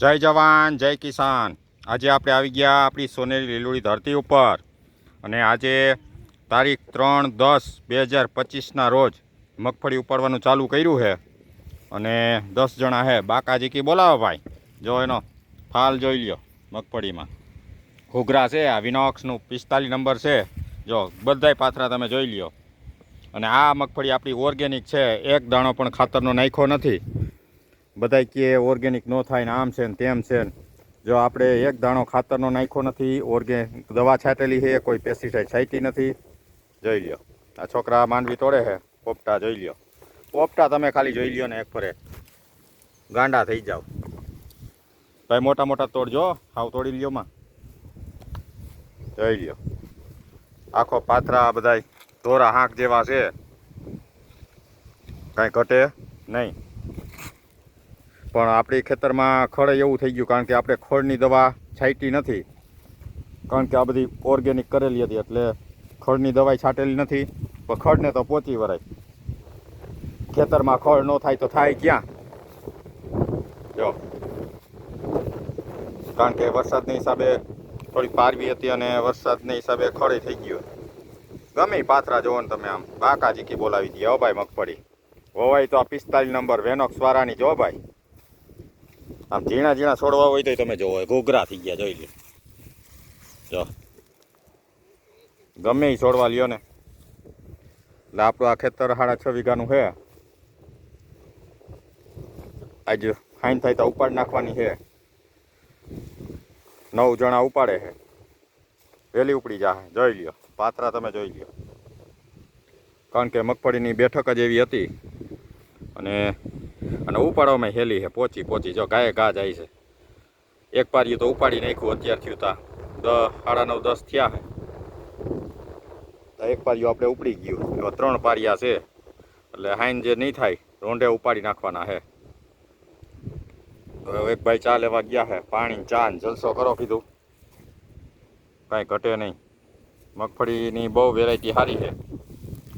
જય જવાન, જય કિસાન. આજે આપણે આવી ગયા આપણી સોનેરી લીલુડી ધરતી ઉપર. અને આજે તારીખ ત્રણ દસ બે હજાર પચીસના રોજ મગફળી ઉપાડવાનું ચાલુ કર્યું છે. અને દસ જણા છે. બાકાજી કી બોલાવો ભાઈ. જો એનો ફાલ જોઈ લ્યો મગફળીમાં. ઘૂઘરા છે, આ વિનોક્સનું પિસ્તાલીસ નંબર છે. જો, બધાય પાથરા તમે જોઈ લ્યો. અને આ મગફળી આપણી ઓર્ગેનિક છે. એક દાણો પણ ખાતરનો નાખ્યો નથી. બધાય કે ઓર્ગેનિક ન થાય ને આમ છે ને તેમ છે ને. જો આપણે એક દાણો ખાતરનો નાખ્યો નથી ઓર્ગેનિક દવા છાંટેલી છે, કોઈ પેસ્ટિસાઇડ છાંટી નથી. જોઈ લ્યો. આ છોકરા માંડવી તોડે છે. પોપટા જોઈ લ્યો. પોપટા તમે ખાલી જોઈ લ્યો ને એક ફરે. ગાંડા થઈ જાઓ. ભાઈ મોટા મોટા તોડજો હાવ તોડી લ્યો માં. જોઈ લ્યો. આખો પાથરા બધાય ધોરા હાંક જેવા છે. કાંઈ ઘટે નહીં. પણ આપણી ખેતરમાં ખડે એવું થઈ ગયું કારણ કે આપણે ખડની દવા છાંટી નથી. કારણ કે આ બધી ઓર્ગેનિક કરેલી હતી એટલે ખડની દવાઈ છાંટેલી નથી. પણ ખડને તો પહોંચી વરાય. ખેતરમાં ખડ ન થાય તો થાય ક્યાં? જો. કારણ કે વરસાદના હિસાબે થોડી પારવી હતી અને વરસાદના હિસાબે ખડે થઈ ગયું. ગમે પાથરા જોવો ને તમે આમ. બાકા જીકી બોલાવી દઈએ. હો ભાઈ મગફળી. હોવાય તો આ પિસ્તાલીસ નંબર વેનોક્સ વાળાની જો ભાઈ. આમ ઝીણા ઝીણા છોડવા હોય તો તમે જોવો, ઘોઘરા થઈ ગયા, જોઈ લો જો. ગમે એ છોડવા લ્યો ને. એટલે આપણું આ ખેતર સાડા છ વીઘાનું છે. આજે ફાઇન થાય તો ઉપાડ નાખવાની છે. નવ જણા ઉપાડે છે. વહેલી ઉપડી જા જોઈ લ્યો. પાત્રા તમે જોઈ લ્યો. કારણ કે મગફળીની બેઠક જ એવી હતી. અને અને ઉપાડવામાં હેલી છે, પોચી પોચી. જો ગાય ગા જાય છે. એક પારિયું તો ઉપાડી નાખ્યું, અત્યાર થયું તા. દસ સાડા નવ, દસ થયા એક પારીઓ આપણે ઉપડી ગયું. એવા ત્રણ પારિયા છે. એટલે હાઈન જે નહીં થાય, રોંઢે ઉપાડી નાખવાના છે. હવે એક ભાઈ ચા લેવા ગયા છે. પાણી ચા જલસો કરો કીધું. કાંઈ ઘટે નહીં. મગફળીની બહુ વેરાયટી સારી છે.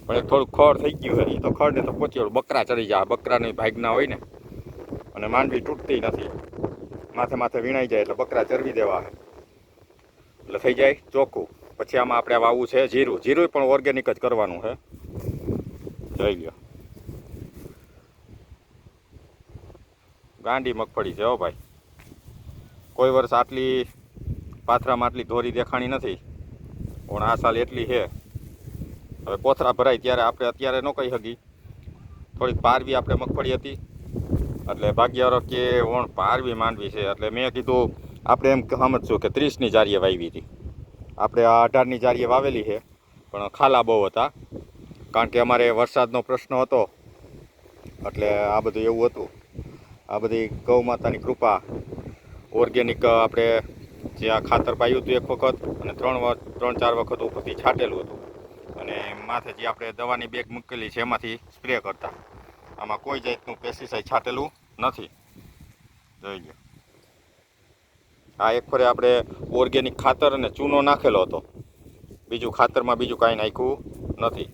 પણ થોડુંક ખડ થઈ ગયું હોય એ તો ખડ ને તો પહોંચી બકરા ચડી જાય. બકરાની ભાગના હોય ને. અને માંડવી તૂટતી નથી. માથે માથે વીણાઈ જાય એટલે બકરા ચરવી દેવા એટલે થઈ જાય ચોખ્ખું. પછી આમાં આપણે વાવવું છે જીરું. જીરું પણ ઓર્ગેનિક જ કરવાનું છે જોઈ ગયો ગાંડી મગફળી છે હો ભાઈ. કોઈ વર્ષ આટલી પાથરામાં આટલી ધોરી દેખાણી નથી. પણ આ સાલ એટલી છે. હવે કોથરા ભરાય ત્યારે આપણે અત્યારે ન કહી શકી થોડીક પારવી આપણે મગફળી હતી. એટલે ભાગ્યવારો કે ઓણ પારવી માંડવી છે. એટલે મેં કીધું, આપણે એમ સમજશું કે ત્રીસની જારીએ વાવી હતી. આપણે આ અઢારની જારીએ વાવેલી છે, પણ ખાલા બહુ હતા. કારણ કે અમારે વરસાદનો પ્રશ્ન હતો. એટલે આ બધું એવું હતું. આ બધી ગૌ માતાની કૃપા. ઓર્ગેનિક આપણે જે આ ખાતર પાયું હતું એક વખત અને ત્રણ ત્રણ ચાર વખત ઉપરથી છાંટેલું હતું. અને માથે જે આપણે દવાની બેગ મૂકેલી છે, એમાંથી સ્પ્રે કરતા. આમાં કોઈ જાતનું પેસ્ટિસાઇડ છાંટેલું નથી. જોઈ ગયો આ એક ફરે આપણે ઓર્ગેનિક ખાતર અને ચૂનો નાખેલો હતો. બીજું ખાતરમાં બીજું કાંઈ નાખ્યું નથી.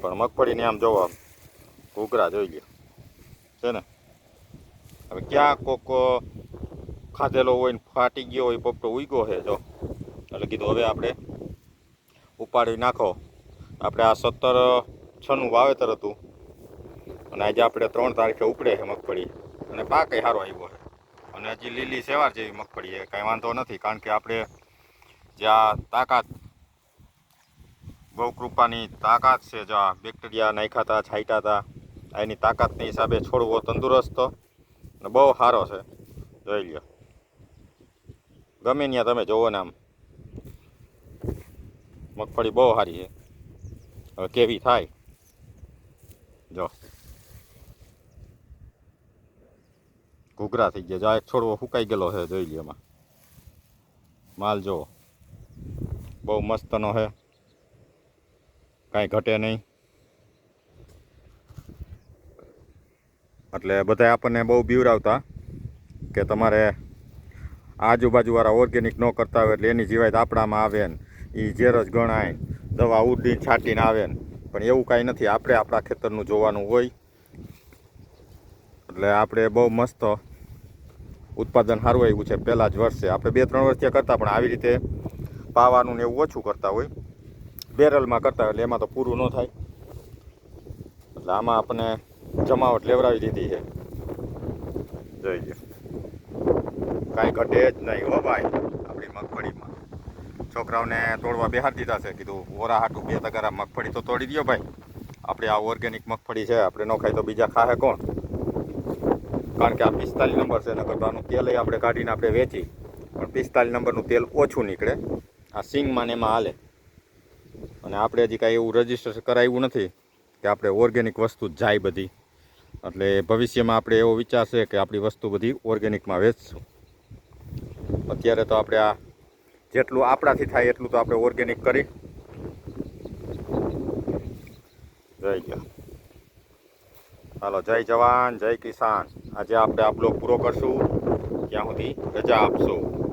પણ મગફળીને આમ જોવો ઘૂઘરા, જોઈ ગયો છે ને? હવે ક્યાં કોક ખાધેલો હોય ને ફાટી ગયો હોય પોપટો ઉગ્યો છે, જો. એટલે કીધું હવે આપણે ઉપાડી નાખો. આપણે આ સત્તર છનું વાવેતર હતું. અને આજે આપણે ત્રણ તારીખે ઉપડે છે મગફળી. અને પાક સારો આવ્યો છે. અને હજી લીલી સેવાર જેવી મગફળી છે. કાંઈ વાંધો નથી, કારણ કે આપણે જ્યાં તાકાત બહુ કૃપાની તાકાત છે, જે આ બેક્ટેરિયા નાખ્યા હતા છાંટ્યા હતા એની તાકાતની હિસાબે છોડવો તંદુરસ્ત અને બહુ સારો છે. જોઈ લો ગમે ત્યાં તમે જોવો ને આમ. મગફળી બહુ સારી છે. કેવી થાય જો ઘૂઘરા થઈ ગયા જો આ છોડવો ફૂંકાઈ ગયેલો છે જોઈ લે એમાં માલ જો બહુ મસ્તનો છે કાંઈ ઘટે નહીં એટલે બધા આપણને બહુ બીવરાવતા કે તમારે આજુબાજુવાળા ઓર્ગેનિક ન કરતા હોય એટલે એની જીવાય આપણામાં આવે ને એ ઝેર ગણાય દવા ઉડીને છાંટીને આવે ને. પણ એવું કાંઈ નથી. આપણે આપણા ખેતરનું જોવાનું હોય. એટલે આપણે બહુ મસ્ત ઉત્પાદન સારું આવ્યું છે. પહેલાં જ વર્ષે. આપણે બે ત્રણ વર્ષથી કરતાં, પણ આવી રીતે પાવાનું ને એવું ઓછું કરતા હોય. બેરલમાં કરતા એટલે એમાં તો પૂરું ન થાય. એટલે આમાં આપણે જમાવટ લેવડાવી દીધી છે. જોઈએ કાંઈ ઘટે જ નહીં હો ભાઈ. આપણી મગફળીમાં. છોકરાઓને તોડવા બેહાર દીધા છે. કીધું ઓરા હાટું બે તગારા મગફળી તો તોડી દો ભાઈ. આપણે આ ઓર્ગેનિક મગફળી છે, આપણે ન ખાય તો બીજા ખાહે કોણ? કારણ કે આ પિસ્તાલીસ નંબર છે આનું તેલ આપણે કાઢીને આપણે વેચી. પણ પિસ્તાલીસ નંબરનું તેલ ઓછું નીકળે. આ સિંગમાં ને એમાં હાલે. અને આપણે હજી કાંઈ એવું રજિસ્ટર કરાવ્યું નથી કે આપણે ઓર્ગેનિક વસ્તુ જાય બધી. એટલે ભવિષ્યમાં આપણે એવો વિચાર છે કે આપણી વસ્તુ બધી ઓર્ગેનિકમાં વેચશું. અત્યારે તો આપણે આ જેટલું આપણાથી થાય એટલું તો આપણે ઓર્ગેનિક કરી. જય ગયા હાલો, જય જવાન, જય કિસાન. આજે આપણે આ બ્લોગ પૂરો કરશું. ત્યાં સુધી રજા આપશો.